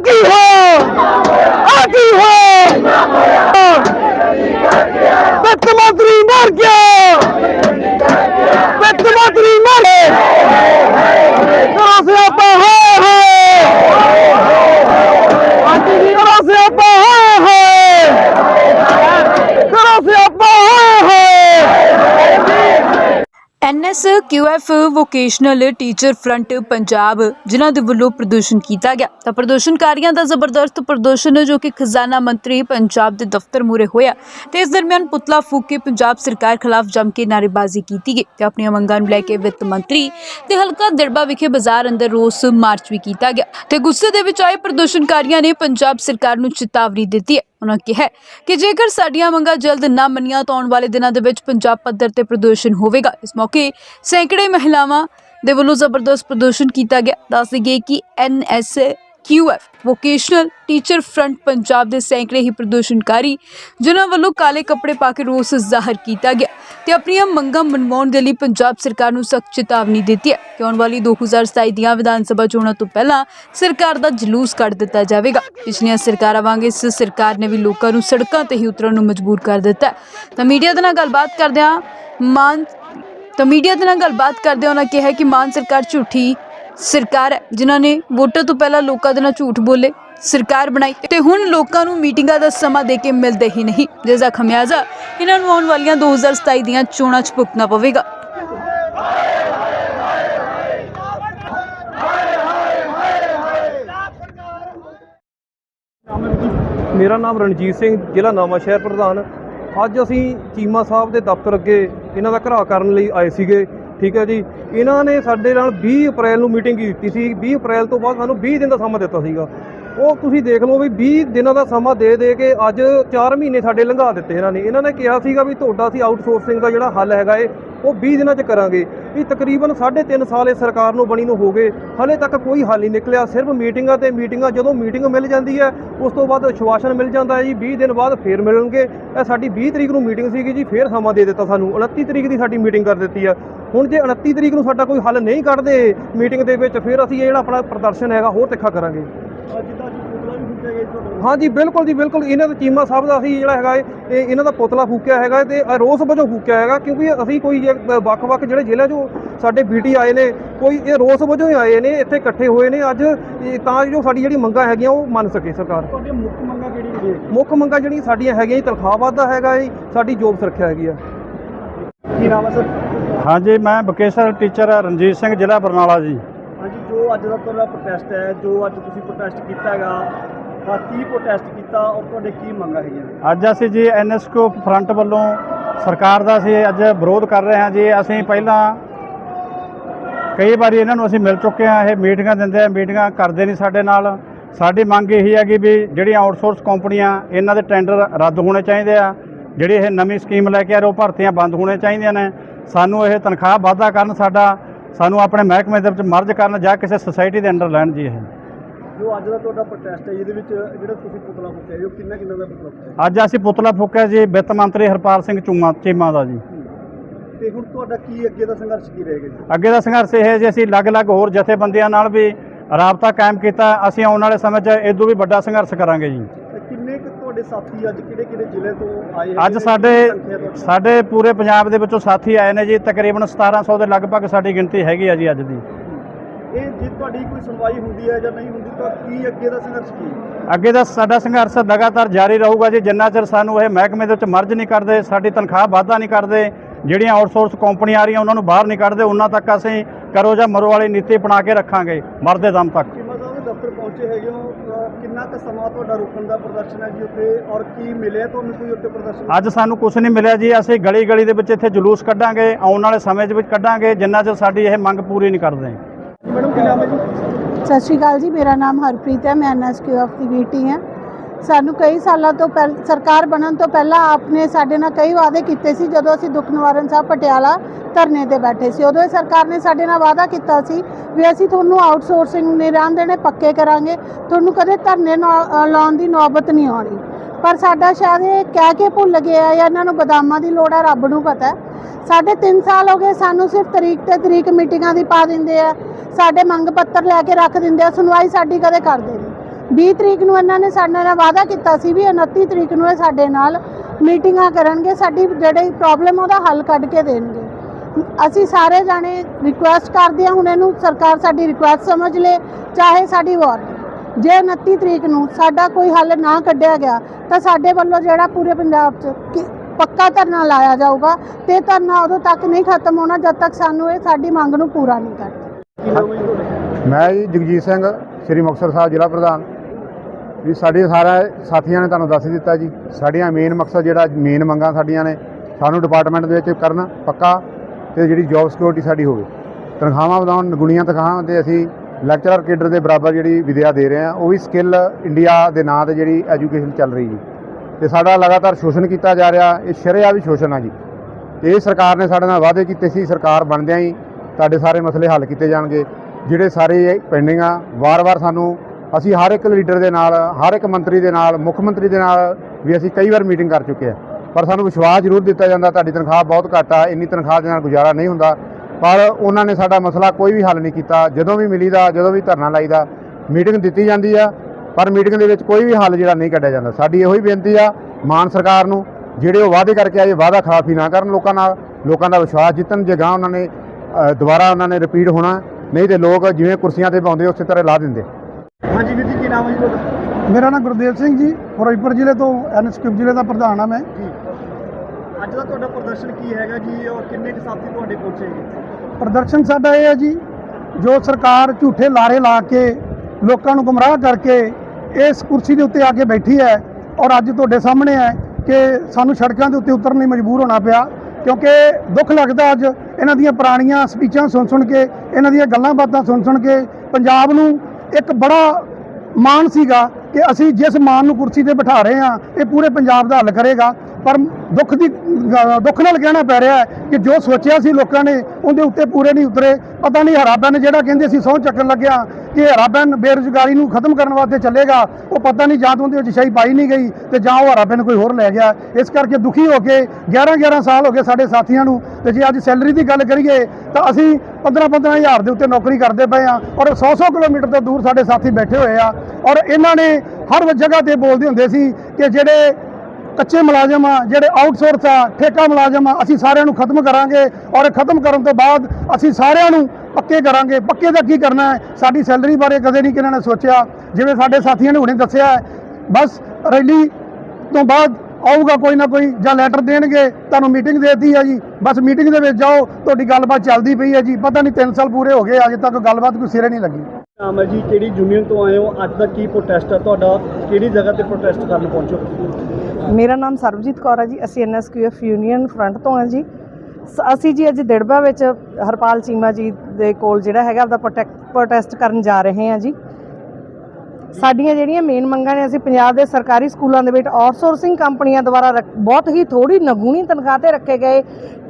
ਕੀ ਹੋ ਆ ਕੀ ਹੋ ਵਿੱਤ ਮੰਤਰੀ ਮਰ ਗਿਆ ਵਿੱਤ ਮੰਤਰੀ ਮਰ ਕਰੋ ਸਿਆਪਾ ਹੋਏ ਹੋਏ ਕਰੋ ਸਿਆਪਾ ਹੋਏ ਹੋਏ ਕਰੋ ਸਿਆਪਾ ਹੋਏ ਹੋਏ NS, QF, vocational teacher front Punjab, ਜਿਨ੍ਹਾਂ ਦੇ ਵੱਲੋਂ ਪ੍ਰਦਰਸ਼ਨ ਕੀਤਾ ਗਿਆ। ਤਾਂ ਪ੍ਰਦਰਸ਼ਨਕਾਰੀਆਂ ਦਾ ਜ਼ਬਰਦਸਤ ਪ੍ਰਦਰਸ਼ਨ ਜੋ ਕਿ ਖਜ਼ਾਨਾ ਮੰਤਰੀ ਪੰਜਾਬ ਦੇ ਦਫ਼ਤਰ ਮੂਰੇ ਹੋਇਆ, ਤੇ ਇਸ ਦਰਮਿਆਨ ਪੁਤਲਾ ਫੂਕ ਕੇ ਪੰਜਾਬ ਸਰਕਾਰ ਖਿਲਾਫ ਜੰਮ ਕੇ ਨਾਅਰੇਬਾਜ਼ੀ ਕੀਤੀ ਗਈ ਤੇ ਆਪਣੀਆਂ ਮੰਗਾਂ ਨੂੰ ਲੈ ਕੇ ਵਿੱਤ ਮੰਤਰੀ ਤੇ ਹਲਕਾ ਦਿੜਬਾ ਵਿਖੇ ਬਾਜ਼ਾਰ ਅੰਦਰ ਰੋਸ ਮਾਰਚ ਵੀ ਕੀਤਾ ਗਿਆ। ਤੇ ਗੁੱਸੇ ਦੇ ਵਿੱਚ ਆਏ ਪ੍ਰਦਰਸ਼ਨਕਾਰੀਆਂ ਨੇ ਪੰਜਾਬ ਸਰਕਾਰ ਨੂੰ ਚੇਤਾਵਨੀ ਦਿੱਤੀ ਹੈ ਉਹਨਾਂ ਕਿਹਾ ਕਿ ਜੇਕਰ ਸਾਡੀਆਂ ਮੰਗਾਂ ਜਲਦ ਨਾ ਮੰਨੀਆਂ ਤਾਂ ਆਉਣ ਵਾਲੇ ਦਿਨਾਂ ਦੇ ਵਿੱਚ ਪੰਜਾਬ ਪੱਧਰ ਤੇ ਪ੍ਰਦਰਸ਼ਨ ਹੋਵੇਗਾ। ਇਸ ਮੌਕੇ ਸੈਂਕੜੇ ਮਹਿਲਾਵਾਂ ਦੇ ਵੱਲੋਂ ਜ਼ਬਰਦਸਤ ਪ੍ਰਦਰਸ਼ਨ ਕੀਤਾ ਗਿਆ। ਦੱਸ ਦਈਏ ਕਿ NS QF vocational teacher front Punjab ਦੇ ਸੈਂਕੜੇ ਹੀ ਪ੍ਰਦਰਸ਼ਨਕਾਰੀ ਜਿਨ੍ਹਾਂ ਵੱਲੋਂ ਕਾਲੇ ਕੱਪੜੇ ਪਾ ਕੇ ਰੋਸ ਜ਼ਾਹਰ ਕੀਤਾ ਗਿਆ ਤੇ ਆਪਣੀਆਂ ਮੰਗਾਂ ਮਨਵਾਉਣ ਦੇ ਲਈ ਪੰਜਾਬ ਸਰਕਾਰ ਨੂੰ ਸਖਤ ਚੇਤਾਵਨੀ ਦਿੱਤੀ ਹੈ ਕਿ ਆਉਣ ਵਾਲੀ 2027 ਦੀਆਂ ਵਿਧਾਨ ਸਭਾ ਚੋਣਾਂ ਤੋਂ ਪਹਿਲਾਂ ਸਰਕਾਰ ਦਾ ਜਲੂਸ ਕੱਢ ਦਿੱਤਾ ਜਾਵੇਗਾ। ਪਿਛਲੀਆਂ ਸਰਕਾਰਾਂ ਵਾਂਗ ਇਸ ਸਰਕਾਰ ਨੇ ਵੀ ਲੋਕਾਂ ਨੂੰ ਸੜਕਾਂ ਤੇ ਹੀ ਉਤਰਨ ਨੂੰ ਮਜਬੂਰ ਕਰ ਦਿੱਤਾ ਤਾਂ ਮੀਡੀਆ ਦੇ ਨਾਲ ਗੱਲਬਾਤ ਕਰਦਿਆਂ ਮਾਨ ਤਾਂ ਮੀਡੀਆ ਦੇ ਨਾਲ ਗੱਲਬਾਤ ਕਰਦੇ ਉਹਨਾਂ ਕਿਹਾ ਕਿ ਮਾਨ ਸਰਕਾਰ ਝੂਠੀ ਸਰਕਾਰ ਹੈ ਜਿਨ੍ਹਾਂ ਨੇ ਵੋਟਾਂ ਤੋਂ ਪਹਿਲਾਂ ਲੋਕਾਂ ਦੇ ਨਾਲ ਝੂਠ ਬੋਲੇ, ਸਰਕਾਰ ਬਣਾਈ ਤੇ ਹੁਣ ਲੋਕਾਂ ਨੂੰ ਮੀਟਿੰਗਾਂ ਦਾ ਸਮਾਂ ਦੇ ਕੇ ਮਿਲਦੇ ਹੀ ਨਹੀਂ। ਜਿਸ ਦਾ ਖਮਿਆਜ਼ਾ ਇਹਨਾਂ ਨੂੰ ਆਉਣ ਵਾਲੀਆਂ 2027 ਦੀਆਂ ਚੋਣਾਂ 'ਚ ਭੁਗਤਣਾ ਪਵੇਗਾ। ਮੇਰਾ ਨਾਮ ਰਣਜੀਤ ਸਿੰਘ, ਜ਼ਿਲ੍ਹਾ ਨਵਾਂ ਸ਼ਹਿਰ ਪ੍ਰਧਾਨ। ਅੱਜ ਅਸੀਂ ਚੀਮਾ ਸਾਹਿਬ ਦੇ ਦਫ਼ਤਰ ਅੱਗੇ ਇਹਨਾਂ ਦਾ ਘਰਾ ਕਰਨ ਲਈ ਆਏ ਸੀਗੇ। ਠੀਕ ਹੈ ਜੀ। ਇਹਨਾਂ ਨੇ ਸਾਡੇ ਨਾਲ 20 ਅਪ੍ਰੈਲ ਨੂੰ ਮੀਟਿੰਗ ਕੀਤੀ ਸੀ। 20 ਅਪ੍ਰੈਲ ਤੋਂ ਬਾਅਦ ਸਾਨੂੰ 20 ਦਿਨ ਦਾ ਸਮਾਂ ਦਿੱਤਾ ਸੀਗਾ। ਉਹ ਤੁਸੀਂ ਦੇਖ ਲਓ ਵੀ 20 ਦਿਨਾਂ ਦਾ ਸਮਾਂ ਦੇ ਦੇ ਕੇ ਅੱਜ 4 ਮਹੀਨੇ ਸਾਡੇ ਲੰਘਾ ਦਿੱਤੇ ਇਹਨਾਂ ਨੇ। ਇਹਨਾਂ ਨੇ ਕਿਹਾ ਸੀਗਾ ਵੀ ਤੁਹਾਡਾ ਅਸੀਂ ਆਊਟਸੋਰਸਿੰਗ ਦਾ ਜਿਹੜਾ ਹੱਲ ਹੈਗਾ ਏ, ਉਹ 20 ਦਿਨਾਂ 'ਚ ਕਰਾਂਗੇ। ਵੀ ਤਕਰੀਬਨ 3.5 ਸਾਲ ਇਹ ਸਰਕਾਰ ਨੂੰ ਬਣੀ ਨੂੰ ਹੋ ਗਏ। ਹਲੇ ਤੱਕ ਕੋਈ ਹੱਲ ਨਹੀਂ ਨਿਕਲਿਆ। ਸਿਰਫ ਮੀਟਿੰਗਾਂ ਤੇ ਮੀਟਿੰਗਾਂ, ਜਦੋਂ ਮੀਟਿੰਗ ਮਿਲ ਜਾਂਦੀ ਹੈ, ਉਸ ਤੋਂ ਬਾਅਦ ਆਸ਼ਵਾਸਨ ਮਿਲ ਜਾਂਦਾ ਹੈ ਜੀ। 20 ਦਿਨ ਬਾਅਦ ਫੇਰ ਮਿਲਣਗੇ। ਇਹ ਸਾਡੀ 20 ਤਰੀਕ ਨੂੰ ਮੀਟਿੰਗ ਸੀਗੀ ਜੀ, ਫੇਰ ਸਮਾਂ ਦੇ ਦਿੱਤਾ ਸਾਨੂੰ। 29 ਤਰੀਕ ਦੀ ਸਾਡੀ ਮੀਟਿੰਗ ਕਰ ਦਿੱਤੀ ਆ ਹੁਣ ਜੇ 29 ਤਰੀਕ ਨੂੰ ਸਾਡਾ ਕੋਈ ਹੱਲ ਨਹੀਂ ਕੱਢਦੇ ਮੀਟਿੰਗ ਦੇ ਵਿੱਚ, ਫਿਰ ਅਸੀਂ ਇਹ ਜਿਹੜਾ ਆਪਣਾ ਪ੍ਰਦਰਸ਼ਨ ਹੈਗਾ, ਹੋਰ ਤਿੱਖਾ ਕਰਾਂਗੇ। ਹਾਂਜੀ ਬਿਲਕੁਲ ਜੀ ਬਿਲਕੁਲ। ਇਹਨਾਂ ਦਾ ਚੀਮਾ ਸਾਹਿਬ ਦਾ ਅਸੀਂ ਜਿਹੜਾ ਹੈਗਾ ਏ, ਇਹ ਇਹਨਾਂ ਦਾ ਪੁਤਲਾ ਫੂਕਿਆ ਹੈਗਾ ਤੇ ਰੋਸ ਵਜੋਂ ਫੂਕਿਆ ਹੈਗਾ ਕਿਉਂਕਿ ਅਸੀਂ ਕੋਈ ਵੱਖ-ਵੱਖ ਜਿਹੜੇ ਜ਼ਿਲ੍ਹੇ ਚੋਂ ਸਾਡੇ ਬੀਟੀ ਆਏ ਨੇ ਕੋਈ ਇਹ ਰੋਸ ਵਜੋਂ ਹੀ ਆਏ ਨੇ ਇੱਥੇ ਇਕੱਠੇ ਹੋਏ ਨੇ ਅੱਜ ਤਾਂ ਜੋ ਸਾਡੀ ਜਿਹੜੀ ਮੰਗਾਂ ਹੈਗੀਆਂ ਉਹ ਮੰਨ ਸਕੇ ਸਰਕਾਰ। ਤੁਹਾਡੀ ਮੁੱਖ ਮੰਗਾਂ ਕਿਹੜੀ ਹੈਗੀ ਮੁੱਖ ਮੰਗਾਂ ਜਿਹੜੀਆਂ ਸਾਡੀਆਂ ਹੈਗੀਆਂ ਜੀ ਤਨਖਾਹ ਵਾਧਾ ਹੈਗਾ ਜੀ ਸਾਡੀ ਜੋਬ ਸੁਰੱਖਿਆ ਹੈਗੀ ਆ। ਕੀ ਨਾਮ ਹੈ ਸਰ? ਹਾਂਜੀ ਮੈਂ ਵੋਕੇਸ਼ਨਲ ਟੀਚਰ ਰਣਜੀਤ ਸਿੰਘ ਜ਼ਿਲ੍ਹਾ ਬਰਨਾਲਾ ਜੀ। ਹਾਂਜੀ ਜੋ ਅੱਜ ਦਾ ਤੁਹਾਡਾ ਪ੍ਰੋਟੈਸਟ ਹੈ ਜੋ ਅੱਜ ਤੁਸੀਂ ਪ੍ਰੋਟੈਸਟ ਕੀਤਾ ਹੈਗਾ ਤਾਂ ਕੀ ਪ੍ਰੋਟੈਸਟ ਕੀਤਾ ਔਰ ਤੁਹਾਡੇ ਕੀ ਮੰਗਾਂ ਹੈਗੀਆਂ? ਅੱਜ ਅਸੀਂ ਜੀ ਐਨਐਸਕੋ ਫਰੰਟ ਵੱਲੋਂ ਸਰਕਾਰ ਦਾ ਅਸੀਂ ਅੱਜ ਵਿਰੋਧ ਕਰ ਰਹੇ ਹਾਂ ਜੀ। ਅਸੀਂ ਪਹਿਲਾਂ ਕਈ ਵਾਰੀ ਇਹਨਾਂ ਨੂੰ ਅਸੀਂ ਮਿਲ ਚੁੱਕੇ ਹਾਂ, ਇਹ ਮੀਟਿੰਗਾਂ ਦਿੰਦੇ ਆ, ਮੀਟਿੰਗਾਂ ਕਰਦੇ ਨਹੀਂ ਸਾਡੇ ਨਾਲ। ਸਾਡੀ ਮੰਗ ਇਹੀ ਹੈਗੀ ਵੀ ਜਿਹੜੀਆਂ ਆਊਟਸੋਰਸ ਕੰਪਨੀਆਂ ਇਹਨਾਂ ਦੇ ਟੈਂਡਰ ਰੱਦ ਹੋਣੇ ਚਾਹੀਦੇ ਆ। ਜਿਹੜੀ ਇਹ ਨਵੀਂ ਸਕੀਮ ਲੈ ਕੇ ਆ ਰਹੇ ਉਹ ਭਰਤੀਆਂ ਬੰਦ ਹੋਣੇ ਚਾਹੀਦੀਆਂ ਨੇ। ਸਾਨੂੰ ਇਹ ਤਨਖਾਹ ਵਾਧਾ ਕਰਨ ਸਾਡਾ, ਸਾਨੂੰ ਆਪਣੇ ਮਹਿਕਮੇ ਦੇ ਵਿੱਚ ਮਰਜ ਕਰਨ ਜਾਂ ਕਿਸੇ ਸੁਸਾਇਟੀ ਦੇ ਅੰਡਰ ਲੈਣ ਜੀ ਇਹ। ਜੋ ਅੱਜ ਦਾ ਤੁਹਾਡਾ ਪ੍ਰੋਟੈਸਟ ਹੈ ਇਹਦੇ ਵਿੱਚ ਜਿਹੜਾ ਤੁਸੀਂ ਪੁਤਲਾ ਫੂਕਿਆ ਜੋ ਕਿੰਨਾ ਕਿੰਨਾ ਦਾ ਪੁਤਲਾ ਫੂਕਿਆ? ਅੱਜ ਅਸੀਂ ਪੁਤਲਾ ਫੂਕਿਆ ਜੀ ਵਿੱਤ ਮੰਤਰੀ ਹਰਪਾਲ ਸਿੰਘ ਚੂਮਾ ਚੀਮਾ ਦਾ ਜੀ। ਤੇ ਹੁਣ ਤੁਹਾਡਾ ਕੀ ਅੱਗੇ ਦਾ ਸੰਘਰਸ਼ ਕੀ ਰਹੇਗਾ ਜੀ? ਅੱਗੇ ਦਾ ਸੰਘਰਸ਼ ਇਹ ਹੈ ਜੀ ਅਸੀਂ ਅਲੱਗ-ਅਲੱਗ ਹੋਰ ਜਥੇਬੰਦੀਆਂ ਨਾਲ ਵੀ ਰਾਬਤਾ ਕਾਇਮ ਕੀਤਾ। ਅਸੀਂ ਆਉਣ ਵਾਲੇ ਸਮੇਂ 'ਚ ਇਦੋਂ ਵੀ ਵੱਡਾ ਸੰਘਰਸ਼ ਕਰਾਂਗੇ ਜੀ। ਕਿੰਨੇ ਕੁ ਤੁਹਾਡੇ ਸਾਥੀ ਅੱਜ ਕਿਹੜੇ ਕਿਹੜੇ ਜ਼ਿਲ੍ਹੇ ਤੋਂ ਆਏ ਅੱਜ? ਸਾਡੇ? ਸਾਡੇ ਪੂਰੇ ਪੰਜਾਬ ਦੇ ਵਿੱਚੋਂ ਸਾਥੀ ਆਏ ਨੇ ਜੀ ਤਕਰੀਬਨ 1700 ਦੇ ਲਗਭਗ ਸਾਡੀ ਗਿਣਤੀ ਹੈਗੀ ਆ ਜੀ ਅੱਜ ਦੀ। ਇਹ ਜੇ ਤੁਹਾਡੀ ਕੋਈ ਸੁਣਵਾਈ ਹੁੰਦੀ ਹੈ ਜਾਂ ਨਹੀਂ ਹੁੰਦੀ ਤਾਂ ਕੀ ਅੱਗੇ ਦਾ ਸੰਘਰਸ਼ ਕੀ? ਅੱਗੇ ਦਾ ਸਾਡਾ ਸੰਘਰਸ਼ ਲਗਾਤਾਰ ਜਾਰੀ ਰਹੂਗਾ ਜੀ। ਜਿੰਨਾ ਚਿਰ ਸਾਨੂੰ ਇਹ ਮਹਿਕਮੇ ਦੇ ਵਿੱਚ ਮਰਜ ਨਹੀਂ ਕਰਦੇ ਸਾਡੀ ਤਨਖਾਹ ਵਾਧਾ ਨਹੀਂ ਕਰਦੇ ਜਿਹੜੀਆਂ ਆਊਟਸੋਰਸ ਕੰਪਨੀਆਂ ਆ ਰਹੀਆਂ ਉਹਨਾਂ ਨੂੰ ਬਾਹਰ ਨਹੀਂ ਕੱਢਦੇ ਉਹਨਾਂ ਤੱਕ ਅਸੀਂ ਕਰੋ ਜਾਂ ਮਰੋ ਵਾਲੀ ਨੀਤੀ ਬਣਾ ਕੇ ਰੱਖਾਂਗੇ ਮਰਦੇ ਦਮ ਤੱਕ। ਦਫ਼ਤਰ ਪਹੁੰਚੇ ਹੈਗੇ ਹੋ? ਅਹ ਕਿੰਨਾ ਕੁ ਸਮਾਂ ਤੁਹਾਡਾ ਰੁਕਣ ਦਾ ਪ੍ਰਦਰਸ਼ਨ ਹੈ ਜੀ ਉੱਥੇ? ਔਰ ਕੀ ਮਿਲਿਆ ਤੁਹਾਨੂੰ ਕੋਈ ਉੱਥੇ ਪ੍ਰਦਰਸ਼ਨ? ਅੱਜ ਸਾਨੂੰ ਕੁਝ ਨਹੀਂ ਮਿਲਿਆ ਜੀ। ਅਸੀਂ ਗਲੀ ਗਲੀ ਦੇ ਵਿੱਚ ਇੱਥੇ ਜਲੂਸ ਕੱਢਾਂਗੇ ਆਉਣ ਵਾਲੇ ਸਮੇਂ ਦੇ ਵਿੱਚ ਕੱਢਾਂਗੇ। ਜਿੰਨਾ ਚਿਰ ਸਾਡੀ ਇਹ ਮੰਗ ਪੂਰੀ ਨਹੀਂ ਕਰਦੇ। ਮੈਡਮ, ਕੀ ਨਾਮ ਹੈ ਜੀ? ਸਤਿ ਸ਼੍ਰੀ ਅਕਾਲ ਜੀ, ਮੇਰਾ ਨਾਮ ਹਰਪ੍ਰੀਤ ਹੈ, ਮੈਂ ਐਨਐਸਕਿਊ ਆਫ ਦੀ ਮੀਟਿੰਗ ਹਾਂ। ਸਾਨੂੰ ਕਈ ਸਾਲਾਂ ਤੋਂ ਪਹਿਲ, ਸਰਕਾਰ ਬਣਨ ਤੋਂ ਪਹਿਲਾਂ ਆਪਨੇ ਸਾਡੇ ਨਾਲ ਕਈ ਵਾਅਦੇ ਕੀਤੇ ਸੀ, ਜਦੋਂ ਅਸੀਂ ਦੁੱਖ ਨਿਵਾਰਨ ਸਾਹਿਬ ਪਟਿਆਲਾ ਧਰਨੇ ਤੇ ਬੈਠੇ ਸੀ। ਉਦੋਂ ਇਹ ਸਰਕਾਰ ਨੇ ਸਾਡੇ ਨਾਲ ਵਾਅਦਾ ਕੀਤਾ ਸੀ ਵੀ ਅਸੀਂ ਤੁਹਾਨੂੰ ਆਊਟਸੋਰਸਿੰਗ ਨਿਰਾਂ ਦੇਣੇ, ਪੱਕੇ ਕਰਾਂਗੇ। ਤੁਹਾਨੂੰ ਕਦੇ ਧਰਨੇ ਨਾ- ਲਾਉਣ ਦੀ ਨੌਬਤ ਨਹੀਂ ਆਉਣੀ। ਪਰ ਸਾਡਾ ਸ਼ਾਇਦ ਇਹ ਕਹਿ ਕੇ ਭੁੱਲ ਗਿਆ ਜਾਂ ਇਹਨਾਂ ਨੂੰ ਬਦਾਮਾਂ ਦੀ ਲੋੜ ਹੈ, ਰੱਬ ਨੂੰ ਪਤਾ ਹੈ। ਸਾਢੇ 3 ਸਾਲ ਹੋ ਗਏ, ਸਾਨੂੰ ਸਿਰਫ ਤਰੀਕ ਤੇ ਤਰੀਕ ਮੀਟਿੰਗਾਂ ਦੀ ਪਾ ਦਿੰਦੇ ਆ। ਸਾਡੇ ਮੰਗ ਪੱਤਰ ਲੈ ਕੇ ਰੱਖ ਦਿੰਦੇ ਆ, ਸੁਣਵਾਈ ਸਾਡੀ ਕਦੇ ਕਰਦੇ ਨਹੀਂ। 20 ਤਰੀਕ ਨੂੰ ਇਹਨਾਂ ਨੇ ਸਾਡੇ ਨਾਲ ਵਾਅਦਾ ਕੀਤਾ ਸੀ ਵੀ 29 ਤਰੀਕ ਨੂੰ ਇਹ ਸਾਡੇ ਨਾਲ ਮੀਟਿੰਗਾਂ ਕਰਨਗੇ, ਸਾਡੀ ਜਿਹੜੀ ਪ੍ਰੋਬਲਮ ਉਹਦਾ ਹੱਲ ਕੱਢ ਕੇ ਦੇਣਗੇ। ਅਸੀਂ ਸਾਰੇ ਜਾਣੇ ਰਿਕੁਐਸਟ ਕਰਦੇ ਹਾਂ ਹੁਣ ਇਹਨੂੰ ਸਰਕਾਰ ਸਾਡੀ ਰਿਕੁਐਸਟ ਸਮਝ ਲੇ, ਚਾਹੇ ਸਾਡੀ ਵਾਰ ਜੇ 29 ਤਰੀਕ ਨੂੰ ਸਾਡਾ ਕੋਈ ਹੱਲ ਨਾ ਕੱਢਿਆ ਗਿਆ, ਤਾਂ ਸਾਡੇ ਵੱਲੋਂ ਜਿਹੜਾ ਪੂਰੇ ਪੰਜਾਬ 'ਚ ਕਿ- ਪੱਕਾ ਧਰਨਾ ਲਾਇਆ ਜਾਊਗਾ, ਤੇ ਧਰਨਾ ਉਦੋਂ ਤੱਕ ਨਹੀਂ ਖਤਮ ਹੋਣਾ ਜਦ ਤੱਕ ਸਾਨੂੰ ਇਹ ਸਾਡੀ ਮੰਗ ਨੂੰ ਪੂਰਾ ਨਹੀਂ ਕਰ ਮੈਂ ਜੀ ਜਗਜੀਤ ਸਿੰਘ, ਸ੍ਰੀ ਮੁਕਤਸਰ ਸਾਹਿਬ ਜ਼ਿਲ੍ਹਾ ਪ੍ਰਧਾਨ। ਵੀ ਸਾਡੇ ਸਾਰੇ ਸਾਥੀਆਂ ਨੇ ਤੁਹਾਨੂੰ ਦੱਸ ਦਿੱਤਾ ਜੀ। ਸਾਡੀਆਂ ਮੇਨ ਮਕਸਦ ਜਿਹੜਾ ਮੇਨ ਮੰਗਾਂ ਸਾਡੀਆਂ ਨੇ, ਸਾਨੂੰ ਡਿਪਾਰਟਮੈਂਟ ਦੇ ਵਿੱਚ ਕਰਨਾ ਪੱਕਾ ਤੇ ਜਿਹੜੀ ਜੌਬ ਸਿਕਿਉਰਿਟੀ ਸਾਡੀ ਹੋਵੇ। ਤਨਖਾਹਾਂ ਵਧਾਉਣ, ਗੁਣੀਆਂ ਤਨਖਾਹਾਂ ਤੇ ਅਸੀਂ ਲੈਕਚਰਰ ਕੇਡਰ ਦੇ ਬਰਾਬਰ ਜਿਹੜੀ ਵਿਦਿਆ ਦੇ ਰਹੇ ਹਾਂ, ਉਹ ਵੀ ਸਕਿੱਲ ਇੰਡੀਆ ਦੇ ਨਾਂ ਤੇ ਜਿਹੜੀ ਐਜੂਕੇਸ਼ਨ ਚੱਲ ਰਹੀ ਜੀ। ਤੇ ਸਾਡਾ ਲਗਾਤਾਰ ਸ਼ੋਸ਼ਣ ਕੀਤਾ ਜਾ ਰਿਹਾ, ਇਹ ਸ਼ਰਿਆ ਵੀ ਸ਼ੋਸ਼ਣ ਆ ਜੀ। ਤੇ ਇਹ ਸਰਕਾਰ ਨੇ ਸਾਡੇ ਨਾਲ ਵਾਅਦੇ ਕੀਤੇ ਸੀ, ਸਰਕਾਰ ਬਣਦਿਆਂ ਹੀ ਤੁਹਾਡੇ ਸਾਰੇ ਮਸਲੇ ਹੱਲ ਕੀਤੇ ਜਾਣਗੇ, ਜਿਹੜੇ ਸਾਰੇ ਪੈਂਡਿੰਗ ਆ, ਵਾਰ-ਵਾਰ ਸਾਨੂੰ ਅਸੀਂ ਹਰ ਇੱਕ ਲੀਡਰ ਦੇ ਨਾਲ, ਹਰ ਇੱਕ ਮੰਤਰੀ ਦੇ ਨਾਲ, ਮੁੱਖ ਮੰਤਰੀ ਦੇ ਨਾਲ ਵੀ ਅਸੀਂ ਕਈ ਵਾਰ ਮੀਟਿੰਗ ਕਰ ਚੁੱਕੇ ਆ। ਪਰ ਸਾਨੂੰ ਵਿਸ਼ਵਾਸ ਜ਼ਰੂਰ ਦਿੱਤਾ ਜਾਂਦਾ, ਤੁਹਾਡੀ ਤਨਖਾਹ ਬਹੁਤ ਘੱਟ ਆ, ਇੰਨੀ ਤਨਖਾਹ ਦੇ ਨਾਲ ਗੁਜ਼ਾਰਾ ਨਹੀਂ ਹੁੰਦਾ। ਪਰ ਉਹਨਾਂ ਨੇ ਸਾਡਾ ਮਸਲਾ ਕੋਈ ਵੀ ਹੱਲ ਨਹੀਂ ਕੀਤਾ, ਜਦੋਂ ਵੀ ਮਿਲੀਦਾ, ਜਦੋਂ ਵੀ ਧਰਨਾ ਲਾਈਦਾ ਮੀਟਿੰਗ ਦਿੱਤੀ ਜਾਂਦੀ ਆ। ਪਰ ਮੀਟਿੰਗ ਦੇ ਵਿੱਚ ਕੋਈ ਵੀ ਹੱਲ ਜਿਹੜਾ ਨਹੀਂ ਕੱਢਿਆ ਜਾਂਦਾ। ਸਾਡੀ ਇਹੋ ਹੀ ਬੇਨਤੀ ਆ, ਮਾਨ ਸਰਕਾਰ ਨੂੰ, ਜਿਹੜੇ ਉਹ ਵਾਅਦੇ ਕਰਕੇ ਆਏ, ਵਾਅਦਾ ਖਿਲਾਫੀ ਨਾ ਕਰਨ ਲੋਕਾਂ ਨਾਲ। ਲੋਕਾਂ ਦਾ ਵਿਸ਼ਵਾਸ ਜਿੱਤਣ, ਜੇ ਗਾਂ ਉਹਨਾਂ ਨੇ ਦੁਬਾਰਾ ਉਹਨਾਂ ਨੇ ਰਿਪੀਟ ਹੋਣਾ। ਨਹੀਂ ਤੇ ਲੋਕ ਜਿਵੇਂ ਕੁਰਸੀਆਂ ਤੇ ਪਾਉਂਦੇ ਉਸੇ ਤਰ੍ਹਾਂ ਲਾ ਦਿੰਦੇ। ਹਾਂਜੀ ਵੀਰ ਜੀ ਕੀ ਨਾਮ ਹੈ ਜੀ ਤੁਹਾਡਾ? ਮੇਰਾ ਨਾਮ ਗੁਰਦੇਵ ਸਿੰਘ ਜੀ ਫਿਰੋਜ਼ਪੁਰ ਜ਼ਿਲ੍ਹੇ ਤੋਂ ਐਨਐਸਕਿਊ ਜ਼ਿਲ੍ਹੇ ਦਾ ਪ੍ਰਧਾਨ ਆ ਮੈਂ। ਜੀ। ਅੱਜ ਦਾ ਤੁਹਾਡਾ ਪ੍ਰਦਰਸ਼ਨ ਕੀ ਹੈਗਾ ਜੀ ਔਰ ਕਿੰਨੇ ਕੁ ਸਾਥੀ ਤੁਹਾਡੇ ਪਹੁੰਚੇਗੇ ਪ੍ਰਦਰਸ਼ਨ ਸਾਡਾ ਇਹ ਹੈ ਜੀ ਜੋ ਸਰਕਾਰ ਝੂਠੇ ਲਾਰੇ ਲਾ ਕੇ ਲੋਕਾਂ ਨੂੰ ਗੁੰਮਰਾਹ ਕਰਕੇ ਇਸ ਕੁਰਸੀ ਦੇ ਉੱਤੇ ਆ ਕੇ ਬੈਠੀ ਹੈ ਔਰ ਅੱਜ ਤੁਹਾਡੇ ਸਾਹਮਣੇ ਹੈ ਕਿ ਸਾਨੂੰ ਸੜਕਾਂ ਦੇ ਉੱਤੇ ਉਤਰਨ ਲਈ ਮਜਬੂਰ ਹੋਣਾ ਪਿਆ। ਕਿਉਂਕਿ ਦੁੱਖ ਲੱਗਦਾ ਅੱਜ ਇਹਨਾਂ ਦੀਆਂ ਪੁਰਾਣੀਆਂ ਸਪੀਚਾਂ ਸੁਣ ਸੁਣ ਕੇ, ਇਹਨਾਂ ਦੀਆਂ ਗੱਲਾਂ ਬਾਤਾਂ ਸੁਣ ਸੁਣ ਕੇ ਪੰਜਾਬ ਨੂੰ ਇੱਕ ਬੜਾ ਮਾਣ ਸੀਗਾ ਕਿ ਅਸੀਂ ਜਿਸ ਮਾਨ ਨੂੰ ਕੁਰਸੀ ਤੇ ਬਿਠਾ ਰਹੇ ਹਾਂ, ਇਹ ਪੂਰੇ ਪੰਜਾਬ ਦਾ ਹੱਲ ਕਰੇਗਾ। ਪਰ ਦੁੱਖ ਦੀ ਦੁੱਖ ਨਾਲ ਕਹਿਣਾ ਪੈ ਰਿਹਾ ਹੈ ਕਿ ਜੋ ਸੋਚਿਆ ਸੀ ਲੋਕਾਂ ਨੇ, ਉਹਦੇ ਉੱਤੇ ਪੂਰੇ ਨਹੀਂ ਉਤਰੇ। ਪਤਾ ਨਹੀਂ ਹਰਾਬੈਨ ਜਿਹੜਾ ਕਹਿੰਦੇ ਸੀ, ਸਹੁੰ ਚੱਕਣ ਲੱਗਿਆ ਕਿ ਹਰਾਬੈਨ ਬੇਰੁਜ਼ਗਾਰੀ ਨੂੰ ਖਤਮ ਕਰਨ ਵਾਸਤੇ ਚੱਲੇਗਾ, ਉਹ ਪਤਾ ਨਹੀਂ ਜਾਂ ਤਾਂ ਉਹਦੇ ਵਿੱਚ ਸ਼ਾਹੀ ਪਾਈ ਨਹੀਂ ਗਈ ਤੇ ਜਾਂ ਉਹ ਹਰਾਬੈਨ ਕੋਈ ਹੋਰ ਲੈ ਗਿਆ। ਇਸ ਕਰਕੇ ਦੁਖੀ ਹੋ ਕੇ 11 11 ਸਾਲ ਹੋ ਗਏ ਸਾਡੇ ਸਾਥੀਆਂ ਨੂੰ ਤੇ ਜੇ ਅੱਜ ਸੈਲਰੀ ਦੀ ਗੱਲ ਕਰੀਏ, ਤਾਂ ਅਸੀਂ 15 15 ਹਜ਼ਾਰ ਦੇ ਉੱਤੇ ਨੌਕਰੀ ਕਰਦੇ ਪਏ ਆ ਔਰ 100 100 ਕਿਲੋਮੀਟਰ ਤੋਂ ਦੂਰ ਸਾਡੇ ਸਾਥੀ ਬੈਠੇ ਹੋਏ ਆ ਔਰ ਇਹਨਾਂ ਨੇ ਹਰ ਜਗ੍ਹਾ ਤੇ ਬੋਲਦੇ ਹੁੰਦੇ ਸੀ ਕਿ ਜਿਹੜੇ ਕੱਚੇ ਮੁਲਾਜ਼ਮ ਆ, ਜਿਹੜੇ ਆਊਟਸੋਰਸ ਆ, ਠੇਕਾ ਮੁਲਾਜ਼ਮ ਆ, ਅਸੀਂ ਸਾਰਿਆਂ ਨੂੰ ਖਤਮ ਕਰਾਂਗੇ ਔਰ ਖਤਮ ਕਰਨ ਤੋਂ ਬਾਅਦ ਅਸੀਂ ਸਾਰਿਆਂ ਨੂੰ ਪੱਕੇ ਕਰਾਂਗੇ। ਪੱਕੇ ਦਾ ਕੀ ਕਰਨਾ ਹੈ? ਸਾਡੀ ਸੈਲਰੀ ਬਾਰੇ ਕਦੇ ਨਹੀਂ ਕਿਹਨਾਂ ਨੇ ਸੋਚਿਆ। ਜਿਵੇਂ ਸਾਡੇ ਸਾਥੀਆਂ ਨੇ ਹੁਣੇ ਦੱਸਿਆ ਹੈ, ਬਸ ਰੈਲੀ ਤੋਂ ਬਾਅਦ ਆਊਗਾ ਕੋਈ ਨਾ ਕੋਈ ਜਾਂ ਲੈਟਰ ਦੇਣਗੇ ਤੁਹਾਨੂੰ ਮੀਟਿੰਗ ਦੇਤੀ ਹੈ ਜੀ। ਬਸ ਮੀਟਿੰਗ ਦੇ ਵਿੱਚ ਜਾਓ ਤੁਹਾਡੀ ਗੱਲਬਾਤ ਚੱਲਦੀ ਪਈ ਹੈ ਜੀ। ਪਤਾ ਨਹੀਂ 3 ਸਾਲ ਪੂਰੇ ਹੋ ਗਏ ਅਜੇ ਤੱਕ ਗੱਲਬਾਤ ਕੋਈ ਸਿਰੇ ਨਹੀਂ ਲੱਗੀ। ਨਾਮ ਹੈ ਜੀ ਕਿਹੜੀ ਯੂਨੀਅਨ ਤੋਂ ਆਏ ਹੋ? ਅੱਜ ਦਾ ਕੀ ਪ੍ਰੋਟੈਸਟ ਹੈ? ਤੁਹਾਡਾ ਕਿਹੜੀ ਜਗ੍ਹਾ ਤੇ ਪ੍ਰੋਟੈਸਟ ਕਰਨ ਪਹੁੰਚੋ? ਮੇਰਾ ਨਾਮ ਸਰਬਜੀਤ ਕੌਰ ਹੈ ਜੀ। ਅਸੀਂ ਐਨਐਸਕੇਐਫ ਯੂਨੀਅਨ ਫਰੰਟ ਤੋਂ ਹਾਂ ਜੀ। ਅਸੀਂ ਜੀ ਅੱਜ ਦਿੜਬਾ ਵਿੱਚ ਹਰਪਾਲ ਚੀਮਾ ਜੀ ਦੇ ਕੋਲ ਜਿਹੜਾ ਹੈਗਾ ਆਪਦਾ ਪ੍ਰੋਟੈਕ- ਪ੍ਰੋਟੈਸਟ ਕਰਨ ਜਾ ਰਹੇ ਹਾਂ ਜੀ। ਸਾਡੀਆਂ ਜਿਹੜੀਆਂ ਮੇਨ ਮੰਗਾਂ ਨੇ, ਅਸੀਂ ਪੰਜਾਬ ਦੇ ਸਰਕਾਰੀ ਸਕੂਲਾਂ ਦੇ ਵਿੱਚ ਆਊਟਸੋਰਸਿੰਗ ਕੰਪਨੀਆਂ ਦੁਆਰਾ ਰੱਖ- ਬਹੁਤ ਹੀ ਥੋੜੀ ਨਗੂਣੀ ਤਨਖਾਹ ਤੇ ਰੱਖੇ ਗਏ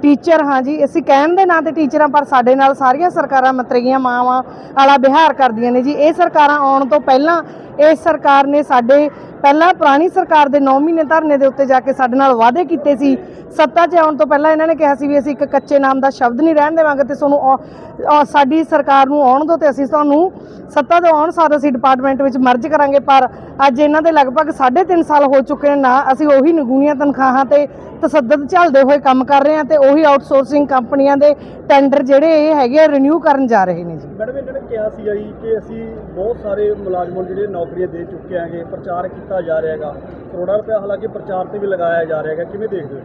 ਟੀਚਰ ਹਾਂ ਜੀ। ਅਸੀਂ ਕਹਿਣ ਦੇ ਨਾਂ ਤੇ ਟੀਚਰਾਂ ਪਰ ਸਾਡੇ ਨਾਲ ਸਾਰੀਆਂ ਸਰਕਾਰਾਂ ਮੰਤਰੀਆਂ ਮਾਵਾਂ ਵਾਲਾ ਵਿਹਾਰ ਕਰਦੀਆਂ ਨੇ ਜੀ। ਇਹ ਸਰਕਾਰਾਂ ਆਉਣ ਤੋਂ ਪਹਿਲਾਂ ਇਸ ਸਰਕਾਰ ਨੇ ਸਾਡੇ ਪਹਿਲਾਂ ਪੁਰਾਣੀ ਸਰਕਾਰ ਦੇ 9 ਮਹੀਨੇ ਧਰਨੇ ਦੇ ਉੱਤੇ ਜਾ ਕੇ ਸਾਡੇ ਨਾਲ ਵਾਅਦੇ ਕੀਤੇ ਸੀ। ਸੱਤਾ 'ਚ ਆਉਣ ਤੋਂ ਪਹਿਲਾਂ ਇਹਨਾਂ ਨੇ ਕਿਹਾ ਸੀ ਵੀ ਅਸੀਂ ਇੱਕ ਕੱਚੇ ਨਾਮ ਦਾ ਸ਼ਬਦ ਨਹੀਂ ਰਹਿਣ ਦੇਵਾਂਗੇ ਤੇ ਤੁਹਾਨੂੰ ਸਾਡੀ ਸਰਕਾਰ ਨੂੰ ਆਉਣ ਦਿਓ ਤੇ ਅਸੀਂ ਤੁਹਾਨੂੰ ਸੱਤਾ ਤੋਂ ਆਉਣ ਸਾਰ ਅਸੀਂ ਡਿਪਾਰਟਮੈਂਟ ਵਿੱਚ ਮਰਜ ਕਰਾਂਗੇ। ਪਰ ਅੱਜ ਇਹਨਾਂ ਦੇ ਲਗਭਗ 3.5 ਸਾਲ ਹੋ ਚੁੱਕੇ ਨੇ ਨਾ, ਅਸੀਂ ਉਹੀ ਨਗੂਨੀਆਂ ਤਨਖਾਹਾਂ ਤੇ ਤਸੱਦਦ ਝੱਲਦੇ ਹੋਏ ਕੰਮ ਕਰ ਰਹੇ ਹਾਂ ਤੇ ਉਹੀ ਆਊਟਸੋਰਸਿੰਗ ਕੰਪਨੀਆਂ ਦੇ ਟੈਂਡਰ ਜਿਹੜੇ ਇਹ ਹੈਗੇ ਰਿਨਿਊ ਕਰਨ ਜਾ ਰਹੇ ਨੇ ਜੀ। ਮੈਡਮ, ਇਹਨਾਂ ਨੇ ਕਿਹਾ ਸੀਗਾ ਜੀ ਕਿ ਅਸੀਂ ਬਹੁਤ ਸਾਰੇ ਮੁਲਾਜ਼ਮਾਂ ਨੂੰ ਜਿਹੜੇ ਨੌਕਰੀਆਂ ਦੇ ਚੁੱਕੇ ਆਂਗੇ ਪ੍ਰਚਾਰ ਕੀਤਾ ਜਾ ਰਿਹਾ ਹੈਗਾ ਕਰੋੜਾਂ ਰੁਪਏ ਹਾਲਾਂਕਿ ਪ੍ਰਚਾਰ ਤੇ ਵੀ ਲਗਾਇਆ ਜਾ ਰਿਹਾ ਹੈਗਾ ਕਿਵੇਂ ਦੇਖਦੇ ਹੋ?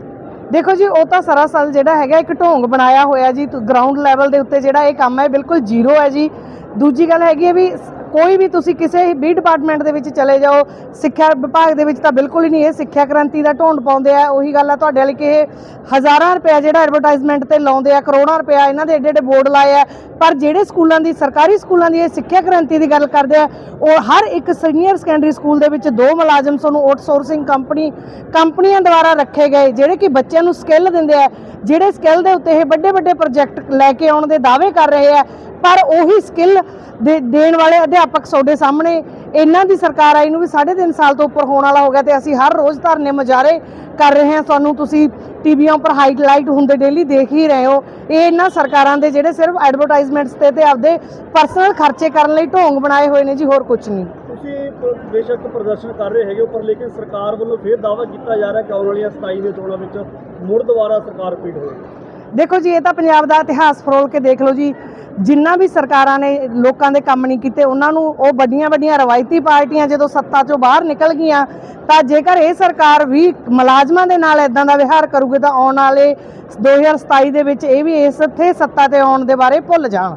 ਦੇਖੋ ਜੀ, ਉਹ ਤਾਂ ਸਰਾਸਰ ਜਿਹੜਾ ਹੈਗਾ ਇੱਕ ਢੋਂਗ ਬਣਾਇਆ ਹੋਇਆ ਜੀ ਗਰਾਊਂਡ ਲੈਵਲ ਦੇ ਉੱਤੇ ਜਿਹੜਾ ਇਹ ਕੰਮ ਹੈ, ਬਿਲਕੁਲ ਜ਼ੀਰੋ ਹੈ ਜੀ। ਦੂਜੀ ਗੱਲ ਹੈਗੀ ਹੈ ਵੀ ਕੋਈ ਵੀ ਤੁਸੀਂ ਕਿਸੇ ਵੀ ਡਿਪਾਰਟਮੈਂਟ ਦੇ ਵਿੱਚ ਚਲੇ ਜਾਓ, ਸਿੱਖਿਆ ਵਿਭਾਗ ਦੇ ਵਿੱਚ ਤਾਂ ਬਿਲਕੁਲ ਹੀ ਨਹੀਂ ਇਹ ਸਿੱਖਿਆ ਕ੍ਰਾਂਤੀ ਦਾ ਢੋਂਡ ਪਾਉਂਦੇ ਆ। ਉਹੀ ਗੱਲ ਆ ਤੁਹਾਡੇ ਵਾਲੀ ਕਿ ਇਹ ਹਜ਼ਾਰਾਂ ਰੁਪਇਆ ਜਿਹੜਾ ਐਡਵਰਟਾਈਜ਼ਮੈਂਟ ਤੇ ਲਾਉਂਦੇ ਆ, ਕਰੋੜਾਂ ਰੁਪਇਆ ਇਹਨਾਂ ਦੇ ਏਡੇ ਏਡੇ ਬੋਰਡ ਲਾਏ ਆ। ਪਰ ਜਿਹੜੇ ਸਕੂਲਾਂ ਦੀ, ਸਰਕਾਰੀ ਸਕੂਲਾਂ ਦੀ ਇਹ ਸਿੱਖਿਆ ਕ੍ਰਾਂਤੀ ਦੀ ਗੱਲ ਕਰਦੇ ਆ, ਉਹ ਹਰ ਇੱਕ ਸੀਨੀਅਰ ਸੈਕੰਡਰੀ ਸਕੂਲ ਦੇ ਵਿੱਚ ਦੋ ਮੁਲਾਜ਼ਮ ਸਾਨੂੰ ਆਊਟਸੋਰਸਿੰਗ ਕੰਪਨੀ ਕੰਪਨੀਆਂ ਦੁਆਰਾ ਰੱਖੇ ਗਏ, ਜਿਹੜੇ ਕਿ ਬੱਚਿਆਂ ਨੂੰ ਸਕਿੱਲ ਦਿੰਦੇ ਆ। ਜਿਹੜੇ ਸਕਿੱਲ ਦੇ ਉੱਤੇ ਇਹ ਵੱਡੇ ਵੱਡੇ ਪ੍ਰੋਜੈਕਟ ਲੈ ਕੇ ਆਉਣ ਦੇ ਦਾਅਵੇ ਕਰ ਰਹੇ ਆ ਪਰ ਉਹੀ ਸਕਿੱਲ ਦੇ ਦੇਣ ਵਾਲੇ ਅਧਿਆਪਕ ਤੁਹਾਡੇ ਸਾਹਮਣੇ ਇਹਨਾਂ ਦੀ ਸਰਕਾਰ ਆਈ ਨੂੰ ਵੀ 3.5 ਸਾਲ ਤੋਂ ਉੱਪਰ ਹੋਣ ਵਾਲਾ ਹੋ ਗਿਆ ਤੇ ਅਸੀਂ ਹਰ ਰੋਜ਼ ਧਰਨੇ ਮੁਜ਼ਾਹਰੇ ਕਰ ਰਹੇ ਹਾਂ। ਤੁਹਾਨੂੰ ਤੁਸੀਂ ਟੀਵੀਆਂ ਉੱਪਰ ਹਾਈਲਾਈਟ ਹੁੰਦੇ ਡੇਲੀ ਦੇਖ ਹੀ ਰਹੇ ਹੋ। ਇਹ ਇਹਨਾਂ ਸਰਕਾਰਾਂ ਦੇ ਜਿਹੜੇ ਸਿਰਫ ਐਡਵਰਟਾਈਜ਼ਮੈਂਟਸ ਤੇ ਤੇ ਆਪਦੇ ਪਰਸਨਲ ਖਰਚੇ ਕਰਨ ਲਈ ਢੋਂਗ ਬਣਾਏ ਹੋਏ ਨੇ ਜੀ ਹੋਰ ਕੁਝ ਨਹੀਂ। ਤੁਸੀਂ ਬੇਸ਼ੱਕ ਪ੍ਰਦਰਸ਼ਨ ਕਰ ਰਹੇ ਹੈਗੇ ਹੋ, ਪਰ ਲੇਕਿਨ ਸਰਕਾਰ ਵੱਲੋਂ ਫੇਰ ਦਾਅਵਾ ਕੀਤਾ ਜਾ ਰਿਹਾ ਕਿ ਆਉਣ ਵਾਲੀਆਂ 27 ਦੇ ਚੋਣਾਂ ਵਿੱਚ ਮੁੜ ਦੁਬਾਰਾ ਸਰਕਾਰ ਰਿਪੀਟ ਹੋਵੇਗੀ। ਦੇਖੋ ਜੀ, ਇਹ ਤਾਂ ਪੰਜਾਬ ਦਾ ਇਤਿਹਾਸ ਫਰੋਲ ਕੇ ਦੇਖ ਲਓ ਜੀ। ਜਿੰਨਾ ਵੀ ਸਰਕਾਰਾਂ ਨੇ ਲੋਕਾਂ ਦੇ ਕੰਮ ਨਹੀਂ ਕੀਤੇ, ਉਹਨਾਂ ਨੂੰ ਉਹ ਵੱਡੀਆਂ ਵੱਡੀਆਂ ਰਵਾਇਤੀ ਪਾਰਟੀਆਂ ਜਦੋਂ ਸੱਤਾ ਚੋਂ ਬਾਹਰ ਨਿਕਲ ਗਈਆਂ, ਤਾਂ ਜੇਕਰ ਇਹ ਸਰਕਾਰ ਵੀ ਮੁਲਾਜ਼ਮਾਂ ਦੇ ਨਾਲ ਇਦਾਂ ਦਾ ਵਿਹਾਰ ਕਰੂਗੀ, ਤਾਂ ਆਉਣ ਵਾਲੇ 2027 ਦੇ ਵਿੱਚ ਇਹ ਵੀ ਇਸ ਇੱਥੇ ਸੱਤਾ ਤੇ ਆਉਣ ਦੇ ਬਾਰੇ ਭੁੱਲ ਜਾਣ।